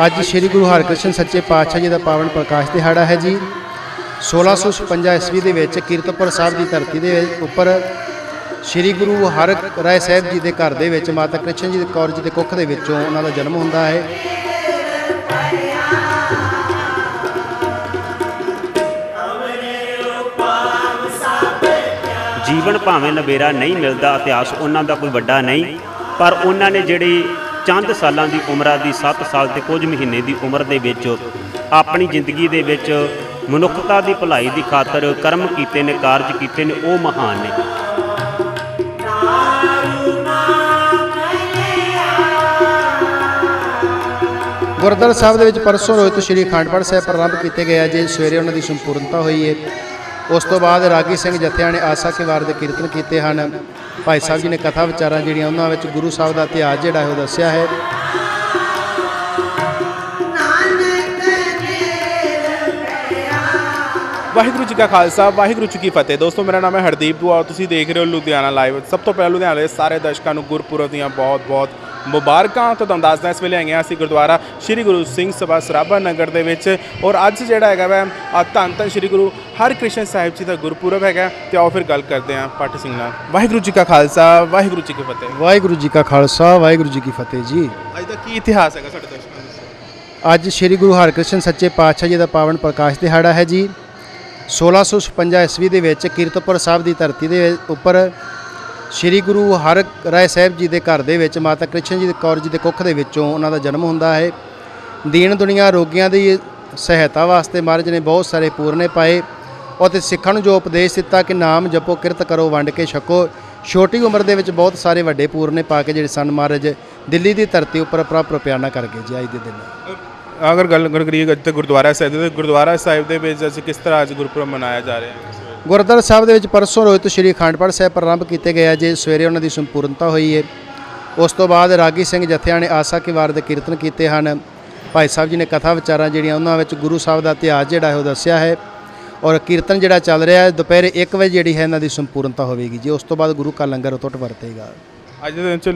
ਅੱਜ ਸ੍ਰੀ ਗੁਰੂ ਹਰਕ੍ਰਿਸ਼ਨ ਸੱਚੇ ਪਾਤਸ਼ਾਹ ਜੀ ਦਾ ਪਾਵਨ ਪ੍ਰਕਾਸ਼ ਦਿਹਾੜਾ ਹੈ ਜੀ। 1656 ਈਸਵੀ ਦੇ ਵਿੱਚ ਕੀਰਤਪੁਰ ਸਾਹਿਬ ਦੀ ਧਰਤੀ ਦੇ ਉੱਪਰ ਸ੍ਰੀ ਗੁਰੂ ਹਰ ਰਾਏ ਸਾਹਿਬ ਜੀ ਦੇ ਘਰ ਦੇ ਵਿੱਚ ਮਾਤਾ ਕ੍ਰਿਸ਼ਨ ਜੀ ਦੇ ਕੌਰ ਜੀ ਦੇ ਕੁੱਖ ਦੇ ਵਿੱਚੋਂ ਉਹਨਾਂ ਦਾ ਜਨਮ ਹੁੰਦਾ ਹੈ। ਜੀਵਨ ਭਾਵੇਂ ਨਵੇਰਾ ਨਹੀਂ ਮਿਲਦਾ, ਇਤਿਹਾਸ ਉਹਨਾਂ ਦਾ ਕੋਈ ਵੱਡਾ ਨਹੀਂ, ਪਰ ਉਹਨਾਂ ਨੇ ਜਿਹੜੀ ਚੰਦ ਸਾਲਾਂ ਦੀ ਉਮਰਾਂ ਦੀ 7 ਸਾਲ ਤੇ ਕੁਝ ਮਹੀਨੇ ਦੀ ਉਮਰ ਦੇ ਵਿੱਚ ਆਪਣੀ ਜ਼ਿੰਦਗੀ ਦੇ ਵਿੱਚ ਮਨੁੱਖਤਾ ਦੀ ਭਲਾਈ ਦੀ ਖਾਤਰ ਕਰਮ ਕੀਤੇ ਨੇ, ਕਾਰਜ ਕੀਤੇ ਨੇ, ਉਹ ਮਹਾਨ ਨੇ। ਗੁਰਦੁਆਰਾ ਸਾਹਿਬ ਦੇ ਵਿੱਚ ਪਰਸੋਂ ਰੋਜ਼ ਤੋਂ ਸ੍ਰੀ ਅਖੰਡ ਪਾਠ ਸਾਹਿਬ ਪ੍ਰਾਰੰਭ ਕੀਤੇ ਗਏ ਆ ਜੀ। ਸਵੇਰੇ ਉਹਨਾਂ ਦੀ ਸੰਪੂਰਨਤਾ ਹੋਈ ਹੈ ਉਸ ਤੋਂ ਬਾਅਦ ਰਾਗੀ ਸਿੰਘ ਜਥਿਆਂ ਨੇ ਆਸਾ ਕੇ ਦੇ ਕੀਰਤਨ ਕੀਤੇ ਹਨ। ਭਾਈ ਸਾਹਿਬ ਜੀ ਨੇ ਕਥਾ ਵਿਚਾਰਾਂ ਜਿਹੜੀਆਂ ਉਹਨਾਂ ਵਿੱਚ ਗੁਰੂ ਸਾਹਿਬ ਦਾ ਇਤਿਹਾਸ ਜਿਹੜਾ ਹੈ ਉਹ ਦੱਸਿਆ ਹੈ। ਵਾਹਿਗੁਰੂ ਜੀ ਕਾ ਖਾਲਸਾ ਵਾਹਿਗੁਰੂ ਜੀ ਕੀ ਫਤਿਹ। ਦੋਸਤੋ ਮੇਰਾ ਨਾਮ ਹੈ ਹਰਦੀਪ ਦੁਆ ਔਰ ਤੁਸੀਂ ਦੇਖ ਰਹੇ ਹੋ ਲੁਧਿਆਣਾ ਲਾਈਵ। ਸਭ ਤੋਂ ਪਹਿਲਾਂ ਲੁਧਿਆਣਾ ਦੇ ਸਾਰੇ ਦਰਸ਼ਕਾਂ ਨੂੰ ਗੁਰਪੁਰਬ ਦੀਆਂ ਬਹੁਤ-ਬਹੁਤ ਮੁਬਾਰਕਾਂ। ਤਾਂ ਤੁਹਾਨੂੰ ਦੱਸਦਾ ਇਸ ਵੇਲੇ ਆਏ ਹਾਂ ਅਸੀਂ ਗੁਰਦੁਆਰਾ ਸ੍ਰੀ ਗੁਰੂ ਸਿੰਘ ਸਭਾ ਸਰਾਭਾ ਨਗਰ ਦੇ ਵਿੱਚ ਔਰ ਅੱਜ ਜਿਹੜਾ ਹੈਗਾ ਵੈ ਧੰਨ ਧੰਨ ਸ੍ਰੀ ਗੁਰੂ ਹਰਿਕ੍ਰਿਸ਼ਨ ਸਾਹਿਬ ਜੀ ਦਾ ਗੁਰਪੁਰਬ ਹੈਗਾ ਤੇ ਆਓ ਫਿਰ ਗੱਲ ਕਰਦੇ ਹਾਂ ਪਾਠੀ ਸਿੰਘ ਨਾਲ। ਵਾਹਿਗੁਰੂ ਜੀ ਕਾ ਖਾਲਸਾ ਵਾਹਿਗੁਰੂ ਜੀ ਕੀ ਫਤਿਹ। ਵਾਹਿਗੁਰੂ ਜੀ ਕਾ ਖਾਲਸਾ ਵਾਹਿਗੁਰੂ ਜੀ ਕੀ ਫਤਿਹ ਜੀ। ਅੱਜ ਦਾ ਕੀ ਇਤਿਹਾਸ ਹੈਗਾ ਸਾਡੇ ਦਰਸ਼ਕਾਂ ਦਾ? ਅੱਜ ਸ੍ਰੀ ਗੁਰੂ ਹਰਿਕ੍ਰਿਸ਼ਨ ਸੱਚੇ ਪਾਤਸ਼ਾਹ ਜੀ ਦਾ ਪਾਵਨ ਪ੍ਰਕਾਸ਼ ਦਿਹਾੜਾ ਹੈ ਜੀ। 1656 ਈਸਵੀ ਦੇ ਵਿੱਚ ਕੀਰਤਪੁਰ ਸਾਹਿਬ ਦੀ ਧਰਤੀ ਦੇ ਉੱਪਰ ਸ੍ਰੀ ਗੁਰੂ ਹਰ ਰਾਏ ਸਾਹਿਬ ਜੀ ਦੇ ਘਰ ਦੇ ਵਿੱਚ ਮਾਤਾ ਕ੍ਰਿਸ਼ਨ ਜੀ ਕੌਰ ਜੀ ਦੇ ਕੁੱਖ ਦੇ ਵਿੱਚੋਂ ਉਹਨਾਂ ਦਾ ਜਨਮ ਹੁੰਦਾ ਹੈ। ਦੀਨ ਦੁਨੀਆ ਰੋਗੀਆਂ ਦੀ ਸਹਾਇਤਾ ਵਾਸਤੇ ਮਹਾਰਾਜ ਨੇ ਬਹੁਤ ਸਾਰੇ ਪੂਰਨੇ ਪਾਏ। ਅਤੇ ਸਿੱਖਾਂ ਨੂੰ ਜੋ ਉਪਦੇਸ਼ ਦਿੱਤਾ ਕਿ ਨਾਮ ਜਪੋ, ਕਿਰਤ ਕਰੋ, ਵੰਡ ਕੇ ਛਕੋ, ਛੋਟੀ ਉਮਰ ਦੇ ਵਿੱਚ ਬਹੁਤ ਸਾਰੇ ਵੱਡੇ ਪੂਰਨੇ ਪਾ ਕੇ ਜਿਹੜੇ ਸਨ ਮਹਾਰਾਜ, ਦਿੱਲੀ ਦੀ ਧਰਤੀ ਉੱਪਰ ਪ੍ਰਭ ਪਿਆਰਨਾ ਕਰ ਗਏ ਜੀ, ਅੱਜ ਦੇ ਦਿਨ। ਅਗਰ ਗੱਲ ਗੱਲ ਕਰੀਏ ਅੱਜ ਗੁਰਦੁਆਰਾ ਸਾਹਿਬ ਦੇ ਗੁਰਦੁਆਰਾ ਸਾਹਿਬ ਦੇ ਵਿੱਚ ਅਸੀਂ ਕਿਸ ਤਰ੍ਹਾਂ ਅੱਜ ਗੁਰਪੁਰਬ ਮਨਾਇਆ ਜਾ ਰਿਹਾ? ਹੈ ਗੁਰਦੁਆਰਾ ਸਾਹਿਬ ਦੇ ਵਿੱਚ ਪਰਸੋਂ ਰੋਜ਼ ਤੋਂ ਸ੍ਰੀ ਅਖੰਡ ਪਾਠ ਸਾਹਿਬ ਪ੍ਰਾਰੰਭ ਕੀਤੇ ਗਏ ਜੀ ਸਵੇਰੇ ਉਹਨਾਂ ਦੀ ਸੰਪੂਰਨਤਾ ਹੋਈ ਹੈ ਉਸ ਤੋਂ ਬਾਅਦ ਰਾਗੀ ਸਿੰਘ ਜਥਿਆਂ ਨੇ ਆਸਾ ਕੇ ਵਾਰ ਦੇ ਕੀਰਤਨ ਕੀਤੇ ਹਨ। ਭਾਈ ਸਾਹਿਬ ਜੀ ਨੇ ਕਥਾ ਵਿਚਾਰਾਂ ਜਿਹੜੀਆਂ ਉਹਨਾਂ ਵਿੱਚ ਗੁਰੂ ਸਾਹਿਬ ਦਾ ਇਤਿਹਾਸ ਜਿਹੜਾ ਹੈ ਉਹ ਦੱਸਿਆ ਹੈ। ਔਰ ਕੀਰਤਨ ਜਿਹੜਾ ਚੱਲ ਰਿਹਾ ਹੈ ਦੁਪਹਿਰੇ 1 ਵਜੇ ਜਿਹੜੀ ਹੈ ਇਹਨਾਂ ਦੀ ਸੰਪੂਰਨਤਾ ਹੋਵੇਗੀ ਜੀ। ਉਸ ਤੋਂ ਬਾਅਦ ਗੁਰੂ ਕਾ ਲੰਗਰ ਉਤਟ ਵਰਤੇਗਾ। ਅੱਜ ਦੇ ਦਿਨ ਚ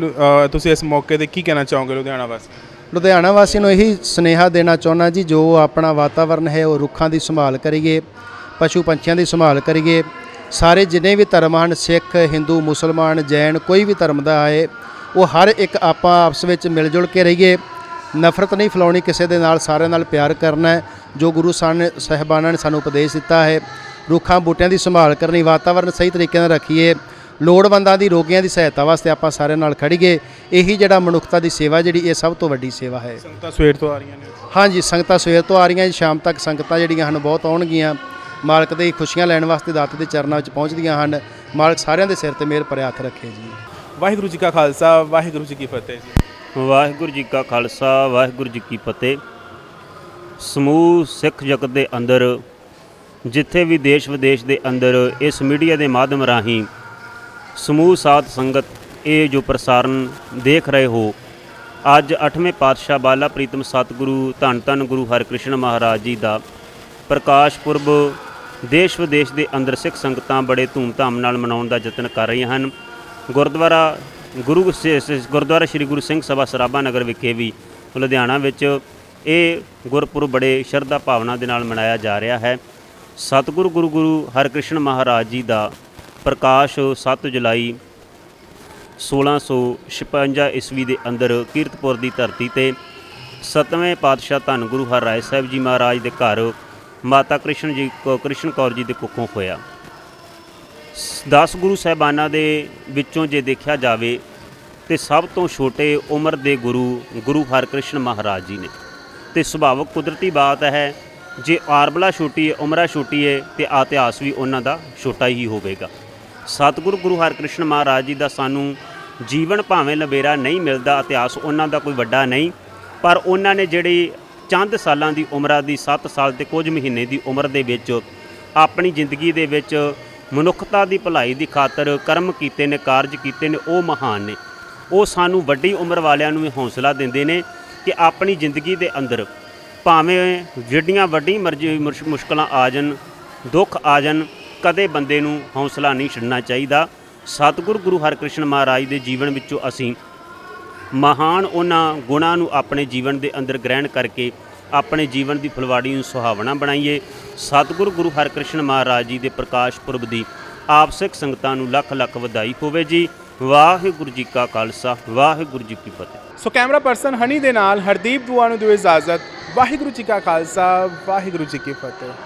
ਤੁਸੀਂ ਇਸ ਮੌਕੇ ਤੇ ਕੀ ਕਹਿਣਾ ਚਾਹੋਗੇ ਲੁਧਿਆਣਾ ਵਾਸਤੇ ਲੁਧਿਆਣਾ ਵਾਸੀ ਨੂੰ ਇਹੀ ਸੁਨੇਹਾ ਦੇਣਾ ਚਾਹੁੰਦਾ ਜੀ, ਜੋ ਆਪਣਾ ਵਾਤਾਵਰਨ ਹੈ, ਉਹ ਰੁੱਖਾਂ ਦੀ ਸੰਭਾਲ ਕਰੀਏ, ਪਸ਼ੂ ਪੰਛੀਆਂ ਦੀ ਸੰਭਾਲ ਕਰੀਏ। ਸਾਰੇ ਜਿੰਨੇ ਵੀ ਧਰਮ ਹਨ, ਸਿੱਖ, ਹਿੰਦੂ, ਮੁਸਲਮਾਨ, ਜੈਨ, ਕੋਈ ਵੀ ਧਰਮ ਦਾ ਹੈ ਉਹ ਹਰ ਇੱਕ ਆਪਾਂ ਆਪਸ ਵਿੱਚ ਮਿਲ ਜੁਲ ਕੇ ਰਹੀਏ। ਨਫ਼ਰਤ ਨਹੀਂ ਫੈਲਾਉਣੀ ਕਿਸੇ ਦੇ ਨਾਲ, ਸਾਰਿਆਂ ਨਾਲ ਪਿਆਰ ਕਰਨਾ ਹੈ। ਜੋ ਗੁਰੂ ਸਾਨ, ਸਾਹਿਬਾਨਾਂ ਨੇ ਸਾਨੂੰ ਉਪਦੇਸ਼ ਦਿੱਤਾ ਹੈ, ਰੁੱਖਾਂ ਬੂਟਿਆਂ ਦੀ ਸੰਭਾਲ ਕਰਨੀ, ਵਾਤਾਵਰਨ ਸਹੀ ਤਰੀਕੇ ਨਾਲ ਰੱਖੀਏ। ਲੋੜਵੰਦਾਂ ਦੀ ਰੋਗੀਆਂ ਦੀ ਸਹਾਇਤਾ ਵਾਸਤੇ ਆਪਾਂ ਸਾਰਿਆਂ ਨਾਲ ਖੜੀਏ ਇਹੀ ਜਿਹੜਾ ਮਨੁੱਖਤਾ ਦੀ ਸੇਵਾ ਜਿਹੜੀ ਇਹ ਸਭ ਤੋਂ ਵੱਡੀ ਸੇਵਾ ਹੈ। ਸੰਗਤਾਂ ਸਵੇਰ ਤੋਂ ਆ ਰਹੀਆਂ ਨੇ। ਹਾਂਜੀ ਸੰਗਤਾਂ ਸਵੇਰ ਤੋਂ ਆ ਰਹੀਆਂ ਜੀ ਸ਼ਾਮ ਤੱਕ ਸੰਗਤਾਂ ਜਿਹੜੀਆਂ ਹਨ ਬਹੁਤ ਆਉਣਗੀਆਂ। ਮਾਲਕ ਦੇ ਖੁਸ਼ੀਆਂ ਲੈਣ ਵਾਸਤੇ ਦਾਤੇ ਦੇ ਚਰਨਾਂ ਵਿੱਚ ਪਹੁੰਚਦੀਆਂ ਹਨ। ਮਾਲਕ ਸਾਰਿਆਂ ਦੇ ਸਿਰ ਤੇ ਮਿਹਰ ਭਰਿਆ ਹੱਥ ਰੱਖੇ ਜੀ। ਵਾਹਿਗੁਰੂ ਜੀ ਕਾ ਖਾਲਸਾ ਵਾਹਿਗੁਰੂ ਜੀ ਕੀ ਫਤਿਹ ਜੀ। ਵਾਹਿਗੁਰੂ ਜੀ ਕਾ ਖਾਲਸਾ ਵਾਹਿਗੁਰੂ ਜੀ ਕੀ ਫਤਿਹ। ਸਮੂਹ ਸਿੱਖ ਜਗਤ ਦੇ ਅੰਦਰ ਜਿੱਥੇ ਵੀ ਦੇਸ਼ ਵਿਦੇਸ਼ ਦੇ ਅੰਦਰ ਇਸ ਮੀਡੀਆ ਦੇ ਮਾਧਿਅਮ ਰਾਹੀਂ ਸਮੂਹ ਸਾਧ ਸੰਗਤ, ਇਹ ਜੋ ਪ੍ਰਸਾਰਣ ਦੇਖ ਰਹੇ ਹੋ, ਅੱਜ 8ਵੇਂ ਪਾਤਸ਼ਾਹ ਬਾਲਾ ਪ੍ਰੀਤਮ ਸਤਿਗੁਰੂ ਧੰਨ ਧੰਨ ਗੁਰੂ ਹਰਿਕ੍ਰਿਸ਼ਨ ਮਹਾਰਾਜ ਜੀ ਦਾ ਪ੍ਰਕਾਸ਼ ਪੁਰਬ ਦੇਸ਼ ਵਿਦੇਸ਼ ਦੇ ਅੰਦਰ ਸਿੱਖ ਸੰਗਤਾਂ ਬੜੇ ਧੂਮਧਾਮ ਨਾਲ ਮਨਾਉਣ ਦਾ ਯਤਨ ਕਰ ਰਹੀਆਂ ਹਨ। ਗੁਰਦੁਆਰਾ ਗੁਰੂ ਸ- ਗੁਰਦੁਆਰਾ ਸ੍ਰੀ ਗੁਰੂ ਸਿੰਘ ਸਭਾ ਸਰਾਭਾ ਨਗਰ ਵਿਖੇ ਵੀ ਲੁਧਿਆਣਾ ਵਿੱਚ ਇਹ ਗੁਰਪੁਰਬ ਬੜੇ ਸ਼ਰਧਾ ਭਾਵਨਾ ਦੇ ਨਾਲ ਮਨਾਇਆ ਜਾ ਰਿਹਾ ਹੈ। ਸਤਿਗੁਰੂ ਗੁਰੂ ਗੁਰੂ ਹਰਿਕ੍ਰਿਸ਼ਨ ਮਹਾਰਾਜ ਜੀ ਦਾ ਪ੍ਰਕਾਸ਼ 7 ਜੁਲਾਈ 1656 ਈਸਵੀ ਦੇ ਅੰਦਰ ਕੀਰਤਪੁਰ ਦੀ ਧਰਤੀ ਤੇ ਸਤਵੇਂ ਪਾਤਸ਼ਾਹ ਧੰਨ ਗੁਰੂ ਹਰਿਰਾਏ ਸਾਹਿਬ ਜੀ ਮਹਾਰਾਜ ਦੇ ਘਰ ਮਾਤਾ ਕ੍ਰਿਸ਼ਨ ਜੀ ਕੋ- ਕ੍ਰਿਸ਼ਨ ਕੌਰ ਜੀ ਦੇ ਕੁੱਖੋਂ ਹੋਇਆ। 10 ਗੁਰੂ ਸਾਹਿਬਾਨਾਂ ਦੇ ਵਿੱਚੋਂ ਜੇ ਦੇਖਿਆ ਜਾਵੇ ਤੇ ਸਭ ਤੋਂ ਛੋਟੇ ਉਮਰ ਦੇ ਗੁਰੂ ਗੁਰੂ ਹਰਕ੍ਰਿਸ਼ਨ ਮਹਾਰਾਜ ਜੀ ਨੇ। ਤੇ ਸੁਭਾਵਕ ਕੁਦਰਤੀ ਬਾਤ ਹੈ, ਜੇ ਆਰਬਲਾ ਛੋਟੀ ਹੈ, ਉਮਰਾ ਛੋਟੀ ਹੈ ਤੇ ਇਤਿਹਾਸ ਵੀ ਉਹਨਾਂ ਦਾ ਛੋਟਾ ਹੀ ਹੋਵੇਗਾ। ਸਤਿਗੁਰੂ ਗੁਰੂ ਹਰਿਕ੍ਰਿਸ਼ਨ ਮਹਾਰਾਜ ਜੀ ਦਾ ਸਾਨੂੰ ਜੀਵਨ ਭਾਵੇਂ ਲਬੇਰਾ ਨਹੀਂ ਮਿਲਦਾ, ਇਤਿਹਾਸ ਉਹਨਾਂ ਦਾ ਕੋਈ ਵੱਡਾ ਨਹੀਂ, ਪਰ ਉਹਨਾਂ ਨੇ ਜਿਹੜੀ ਚੰਦ ਸਾਲਾਂ ਦੀ ਉਮਰਾਂ ਦੀ 7 ਸਾਲ ਤੇ ਕੁਝ ਮਹੀਨੇ ਦੀ ਉਮਰ ਦੇ ਵਿੱਚ ਆਪਣੀ ਜ਼ਿੰਦਗੀ ਦੇ ਵਿੱਚ ਮਨੁੱਖਤਾ ਦੀ ਭਲਾਈ ਦੀ ਖਾਤਰ ਕਰਮ ਕੀਤੇ ਨੇ, ਕਾਰਜ ਕੀਤੇ ਨੇ, ਉਹ ਮਹਾਨ ਨੇ। ਉਹ ਸਾਨੂੰ ਵੱਡੀ ਉਮਰ ਵਾਲਿਆਂ ਨੂੰ ਵੀ ਹੌਸਲਾ ਦਿੰਦੇ ਨੇ ਕਿ ਆਪਣੀ ਜ਼ਿੰਦਗੀ ਦੇ ਅੰਦਰ ਭਾਵੇਂ ਜਿਹੜੀਆਂ ਵੱਡੀ ਮਰਜ਼ੀ ਮੁਸ਼- ਮੁਸ਼ਕਲਾਂ ਆ ਜਾਣ, ਦੁੱਖ ਆ ਜਾਣ ਕਦੇ ਬੰਦੇ ਨੂੰ ਹੌਸਲਾ ਨਹੀਂ ਛੱਡਣਾ ਚਾਹੀਦਾ। ਸਤਿਗੁਰੂ ਗੁਰੂ ਹਰਿਕ੍ਰਿਸ਼ਨ ਮਹਾਰਾਜ ਦੇ ਜੀਵਨ ਵਿੱਚੋਂ ਅਸੀਂ ਮਹਾਨ ਉਹਨਾਂ ਗੁਣਾਂ ਨੂੰ ਆਪਣੇ ਜੀਵਨ ਦੇ ਅੰਦਰ ਗ੍ਰਹਿਣ ਕਰਕੇ ਆਪਣੇ ਜੀਵਨ ਦੀ ਫੁਲਵਾੜੀ ਨੂੰ ਸੁਹਾਵਣਾ ਬਣਾਈਏ। ਸਤਿਗੁਰੂ ਗੁਰੂ ਹਰਿਕ੍ਰਿਸ਼ਨ ਮਹਾਰਾਜ ਜੀ ਦੇ ਪ੍ਰਕਾਸ਼ ਪੁਰਬ ਦੀ ਆਪ ਸਿੱਖ ਸੰਗਤਾਂ ਨੂੰ ਲੱਖ ਲੱਖ ਵਧਾਈ ਹੋਵੇ ਜੀ। ਵਾਹਿਗੁਰੂ ਜੀ ਕਾ ਖਾਲਸਾ, ਵਾਹਿਗੁਰੂ ਜੀ ਕੀ ਫਤਿਹ। ਸੋ ਕੈਮਰਾ ਪਰਸਨ ਹਨੀ ਦੇ ਨਾਲ ਹਰਦੀਪ ਦੁਆ ਨੂੰ ਦਿਓ ਇਜਾਜ਼ਤ। ਵਾਹਿਗੁਰੂ ਜੀ ਕਾ ਖਾਲਸਾ, ਵਾਹਿਗੁਰੂ ਜੀ ਕੀ ਫਤਿਹ।